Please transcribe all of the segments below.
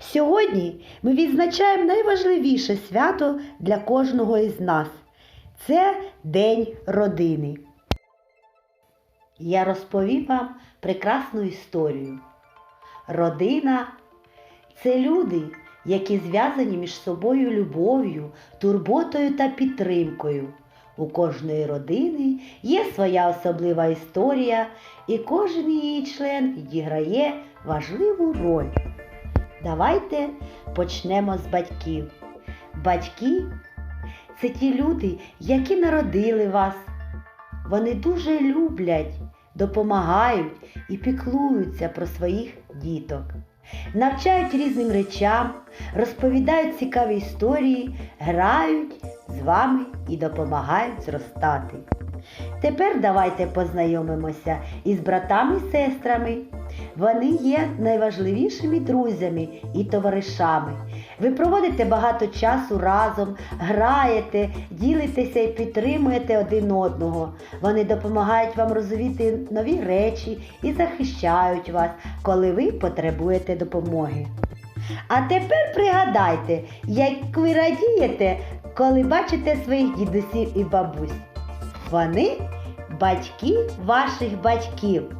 Сьогодні ми відзначаємо найважливіше свято для кожного із нас. Це День родини. Я розповім вам прекрасну історію. Родина це люди, які зв'язані між собою любов'ю, турботою та підтримкою. У кожної родини є своя особлива історія, і кожен її член відіграє важливу роль. Давайте почнемо з батьків. Батьки це ті люди, які народили вас. Вони дуже люблять, допомагають і піклуються про своїх діток, навчають різним речам, розповідають цікаві історії, грають з вами і допомагають зростати. Тепер давайте познайомимося із братами і сестрами. Вони є найважливішими друзями і товаришами. Ви проводите багато часу разом, граєте, ділитеся і підтримуєте один одного. Вони допомагають вам розуміти нові речі і захищають вас, коли ви потребуєте допомоги. А тепер пригадайте, як ви радієте, коли бачите своїх дідусів і бабусь. Вони батьки ваших батьків.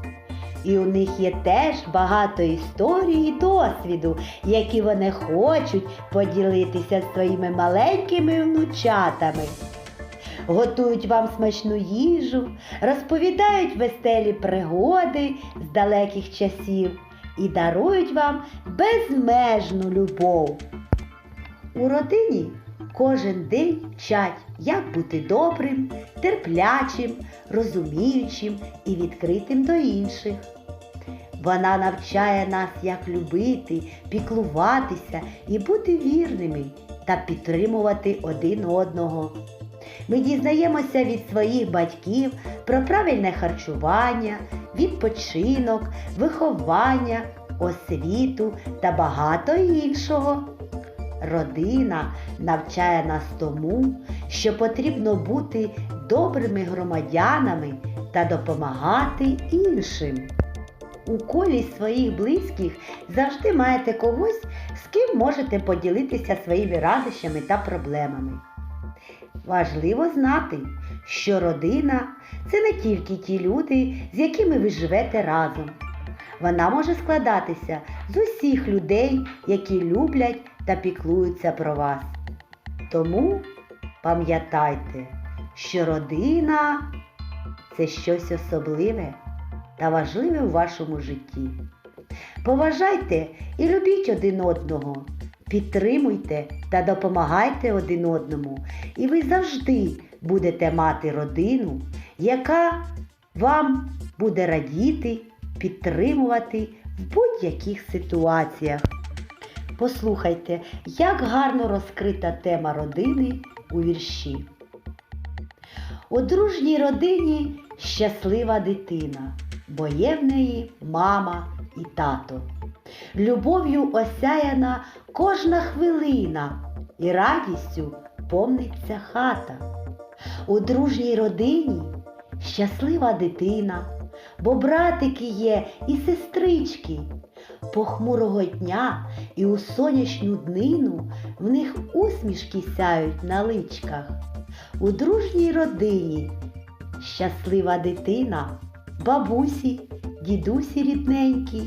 І у них є теж багато історій і досвіду, які вони хочуть поділитися своїми маленькими внучатами. Готують вам смачну їжу, розповідають веселі пригоди з далеких часів і дарують вам безмежну любов. У родині кожен день вчать, як бути добрим, терплячим, розуміючим і відкритим до інших. Вона навчає нас, як любити, піклуватися і бути вірними та підтримувати один одного. Ми дізнаємося від своїх батьків про правильне харчування, відпочинок, виховання, освіту та багато іншого. Родина навчає нас тому, що потрібно бути добрими громадянами та допомагати іншим. У колі своїх близьких завжди маєте когось, з ким можете поділитися своїми радощами та проблемами. Важливо знати, що родина це не тільки ті люди, з якими ви живете разом. Вона може складатися з усіх людей, які люблять та піклуються про вас. Тому пам'ятайте, що родина це щось особливе та важливе у вашому житті. Поважайте і любіть один одного, підтримуйте та допомагайте один одному, і ви завжди будете мати родину, яка вам буде радіти, підтримувати в будь-яких ситуаціях. Послухайте, як гарно розкрита тема родини у вірші. У дружній родині щаслива дитина, бо є в неї мама і тато. Любов'ю осяяна кожна хвилина, і радістю повниться хата. У дружній родині щаслива дитина, бо братики є і сестрички. Похмурого дня і у сонячну днину в них усмішки сяють на личках. У дружній родині щаслива дитина, бабусі, дідусі рідненькі,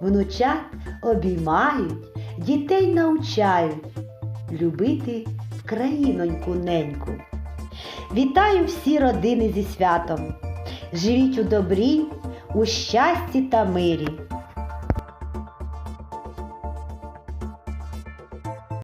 внучат обіймають, дітей навчають любити країноньку неньку. Вітаю всі родини зі святом! Живіть у добрі, у щасті та мирі.